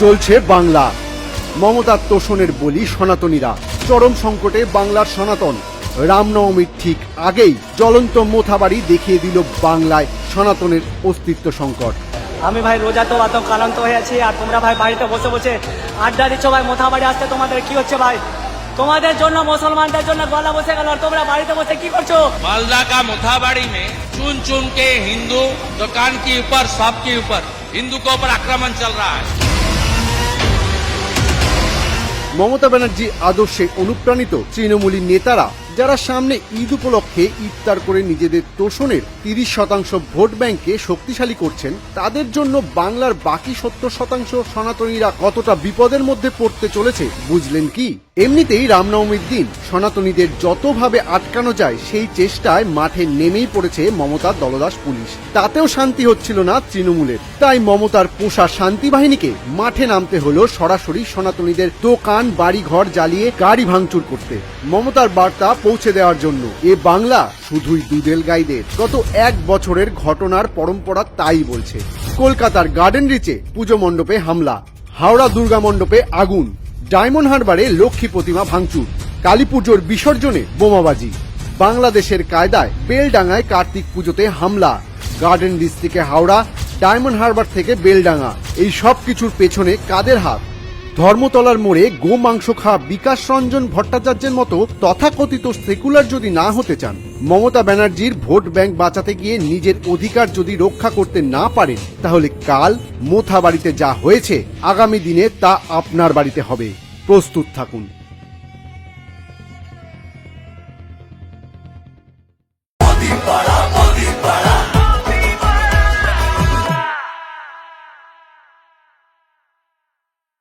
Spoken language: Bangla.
চলছে বাংলা। মমতার তোষণের বলি সনাতনীরা। চরম সংকটে বাংলার সনাতন। রামনবমীর ঠিক আগেই জ্বলন্ত মোথাবাড়ি দেখিয়ে দিল বাংলায় সনাতনের অস্তিত্ব সংকট। আমি ভাই রোজা তো এত কালান্ত হয়ে আছি আর তোমরা ভাই বাড়িতে বসে বসে আড্ডা দিচ্ছ ভাই মোথাবাড়ি আসতে তোমাদের কি হচ্ছে ভাই? তোমাদের জন্য মুসলমানদের জন্য গলা বসে গেল আর তোমরা বাড়িতে বসে কি করছ? মালদা কা মোথাবাড়ি মে চুন চুন কে হিন্দু দোকান কি উপর সব কি উপর হিন্দু কো উপর আক্রমণ চল রা মমতা ব্যানার্জি আদর্শে অনুপ্রাণিত তৃণমূলী নেতারা যারা সামনে ঈদ উপলক্ষে ইফতার করে নিজেদের তোষণের তিরিশ শতাংশ ভোট ব্যাংকে শক্তিশালী করছেন, তাদের জন্য বাংলার বাকি সত্তর শতাংশ সনাতনীরা কতটা বিপদের মধ্যে পড়তে চলেছে বুঝলেন কি? এমনিতেই রামনবমীর দিন সনাতনীদের যতভাবে আটকানো যায়, সেই চেষ্টায় মাঠে নেমেই পড়েছে মমতার দলদাস পুলিশ। তাতেও শান্তি হচ্ছিল না তৃণমূলের। তাই মমতার পোষা শান্তি বাহিনীকে মাঠে নামতে হলো সরাসরি সনাতনীদের দোকান, বাড়িঘর জ্বালিয়ে গাড়ি ভাঙচুর করতে। মমতার বার্তা পৌঁছে দেওয়ার জন্য। এ বাংলা শুধুই দুদেল গাইদের গত এক বছরের ঘটনার পরম্পরা তাই বলছে। কলকাতার গার্ডেন রিচে পুজো মণ্ডপে হামলা। হাওড়া দুর্গা মণ্ডপে আগুন। ডায়মন্ড হারবারে লক্ষ্মী প্রতিমা ভাঙচুর। কালী পুজোর বিসর্জনে বোমাবাজি। বাংলাদেশের কায়দায় বেলডাঙ্গায় কার্তিক পুজোতে হামলা। গার্ডেন রিচ থেকে হাওড়া, ডায়মন্ড হারবার থেকে বেলডাঙ্গা। এই সব কিছুর পেছনে কাদের হাত? ধর্মতলার মোড়ে গো মাংস খাওয়া বিকাশ রঞ্জন ভট্টাচার্যের মতো তথাকথিত সেকুলার যদি না হতে চান, মমতা ব্যানার্জির ভোট ব্যাংক বাঁচাতে গিয়ে নিজের অধিকার যদি রক্ষা করতে না পারেন, তাহলে কাল মোথা বাড়িতে যা হয়েছে, আগামী দিনে তা আপনার বাড়িতে হবে। প্রস্তুত থাকুন।